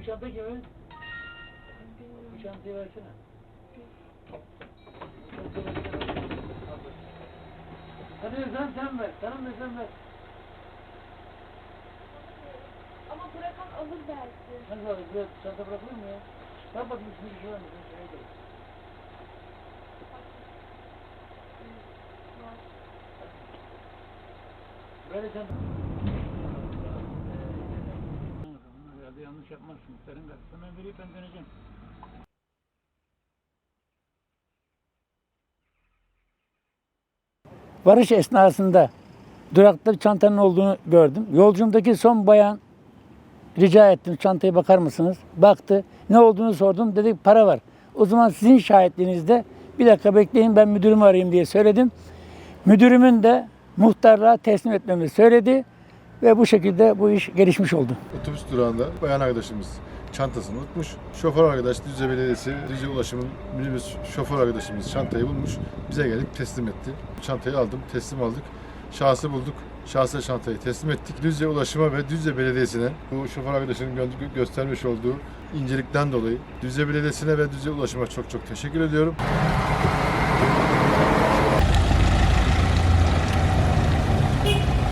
Bu çanta kimin? Bu çantayı versene. Versene. Hadi sen sen ver. Ver sen ver. Ama bırakan alır belki. Nasıl var? Buraya çanta bırakılır mı ya? Bak bakayım şimdi şuraya mı? Şuraya gel. Böyle çanta. Yanlış yapmazsın. Karşısına ben vereyim ben döneceğim. Varış esnasında durakta bir çantanın olduğunu gördüm. Yolcumdaki son bayan rica ettim çantaya bakar mısınız? Baktı. Ne olduğunu sordum. Dedi para var. O zaman sizin şahitliğinizde bir dakika bekleyin ben müdürümü arayayım diye söyledim. Müdürümün de muhtarlığa teslim etmemi söyledi ve bu şekilde bu iş gelişmiş oldu. Otobüs durağında bayan arkadaşımız çantasını unutmuş. Şoför arkadaş Düzce Belediyesi, Düzce Ulaşım'ın minibüs şoför arkadaşımız çantayı bulmuş. Bize gelip teslim etti. Çantayı aldım, teslim aldık. Şahsı bulduk. Şahsa çantayı teslim ettik. Düzce Ulaşım'a ve Düzce Belediyesi'ne bu şoför arkadaşının gö- göstermiş olduğu incelikten dolayı Düzce Belediyesi'ne ve Düzce Ulaşım'a çok çok teşekkür ediyorum.